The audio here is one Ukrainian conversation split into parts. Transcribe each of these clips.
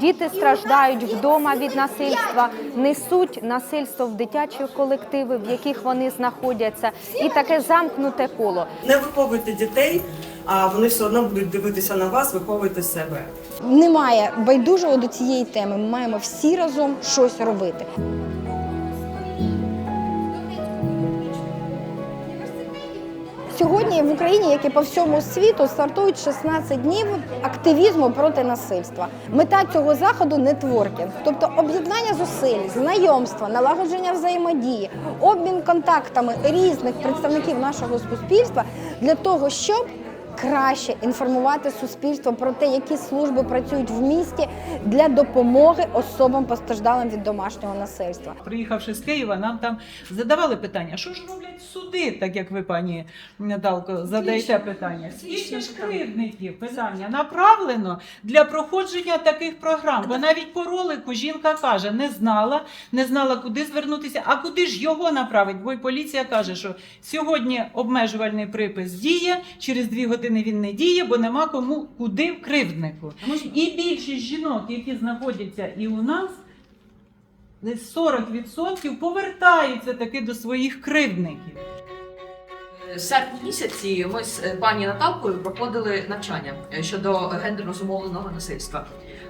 Діти страждають вдома від насильства, несуть насильство в дитячі колективи, в яких вони знаходяться, і таке замкнуте коло. Не виховуйте дітей, а вони все одно будуть дивитися на вас, виховуйте себе. Немає байдужого до цієї теми. Ми маємо всі разом щось робити. Сьогодні в Україні, як і по всьому світу, стартують 16 днів активізму проти насильства. Мета цього заходу нетворкінг, тобто об'єднання зусиль, знайомства, налагодження взаємодії, обмін контактами різних представників нашого суспільства для того, щоб краще інформувати суспільство про те, які служби працюють в місті для допомоги особам постраждалим від домашнього насильства. Приїхавши з Києва, нам там задавали питання, що ж роблять суди, так як ви, пані Наталко, задаєте питання. Скільки ж кривдників питання направлено для проходження таких програм? Бо навіть по ролику жінка каже, не знала, не знала, куди звернутися, а куди ж його направить? Бо й поліція каже, що сьогодні обмежувальний припис діє, через дві години він не діє, бо нема кому куди в кривднику. І більшість жінок, які знаходяться і у нас, десь 40% повертаються таки до своїх кривдників. В серпні місяці ми з е, пані Наталкою проходили навчання е, щодо гендерно зумовленого насильства.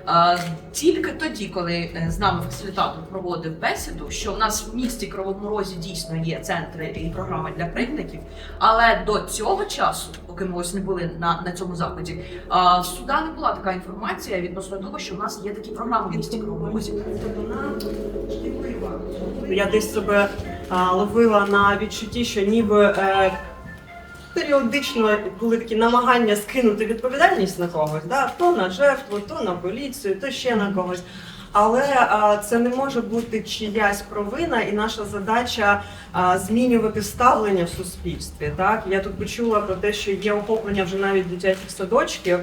Е, Тільки тоді, коли е, з нами фасилітатор проводив бесіду, що в нас в місті Кривому Розі дійсно є центри і програми для кривдників, але до цього часу, поки ми ось не були на, на цьому заході, е, в суда не була така інформація відносно того, що в нас є такі програми в місті Кривому Розі. Я десь себе ловила на відчутті, що ніби е, періодично були такі намагання скинути відповідальність на когось, да? то на жертву, то на поліцію, то ще на когось. Але а, це не може бути чиясь провина, і наша задача а, змінювати ставлення в суспільстві. Так я тут почула про те, що є охоплення вже навіть дитячих садочків,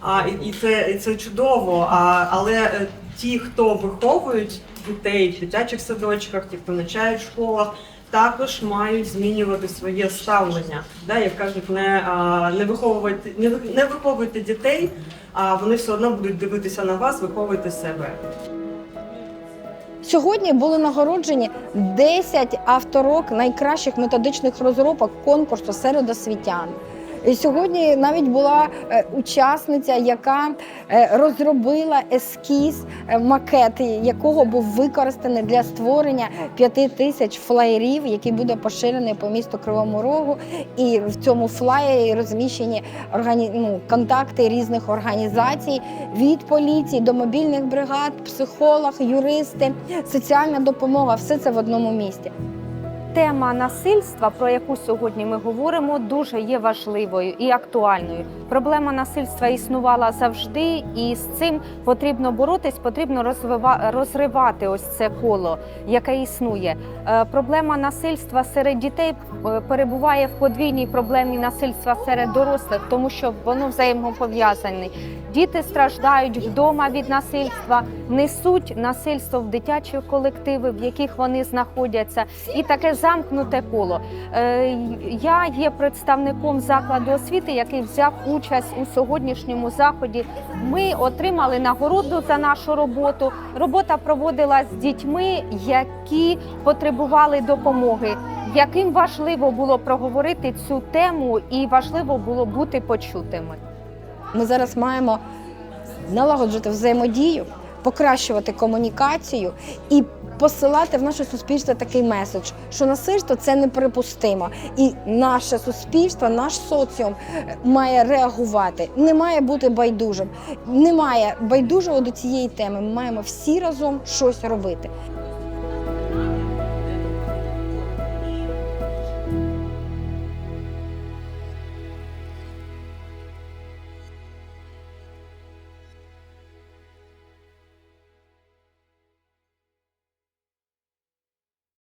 а, і, і це і це чудово. А, але е, ті, хто виховують дітей в дитячих садочках, ті, хто навчають в школах. Також мають змінювати своє ставлення. Да, як кажуть, не, а, не виховувати, не, не виховуйте дітей, а вони все одно будуть дивитися на вас, виховуйте себе. Сьогодні були нагороджені 10 авторок найкращих методичних розробок конкурсу серед освітян. Сьогодні навіть була е, учасниця, яка е, розробила ескіз, е, макет, якого був використаний для створення п'яти тисяч флаєрів, який буде поширений по місту Кривому Рогу. І в цьому флаєрі розміщені органі... ну, контакти різних організацій від поліції до мобільних бригад, психолог, юристи, соціальна допомога все це в одному місті. Тема насильства, про яку сьогодні ми говоримо, дуже є важливою і актуальною. Проблема насильства існувала завжди, і з цим потрібно боротись, потрібно розривати ось це коло, яке існує. Е, Проблема насильства серед дітей е, перебуває в подвійній проблемі насильства серед дорослих, тому що воно взаємопов'язане. Діти страждають вдома від насильства, несуть насильство в дитячі колективи, в яких вони знаходяться, і таке замкнуте коло. Е, Я є представником закладу освіти, який взяв участь у сьогоднішньому заході. Ми отримали нагороду за нашу роботу. Робота проводилась з дітьми, які потребували допомоги. Яким важливо було проговорити цю тему, і важливо було бути почутими. Ми зараз маємо налагоджувати взаємодію, покращувати комунікацію і посилати в наше суспільство такий меседж, що насильство це неприпустимо, і наше суспільство, наш соціум е, має реагувати, не має бути байдужим. Немає байдужого до цієї теми. Ми маємо всі разом щось робити.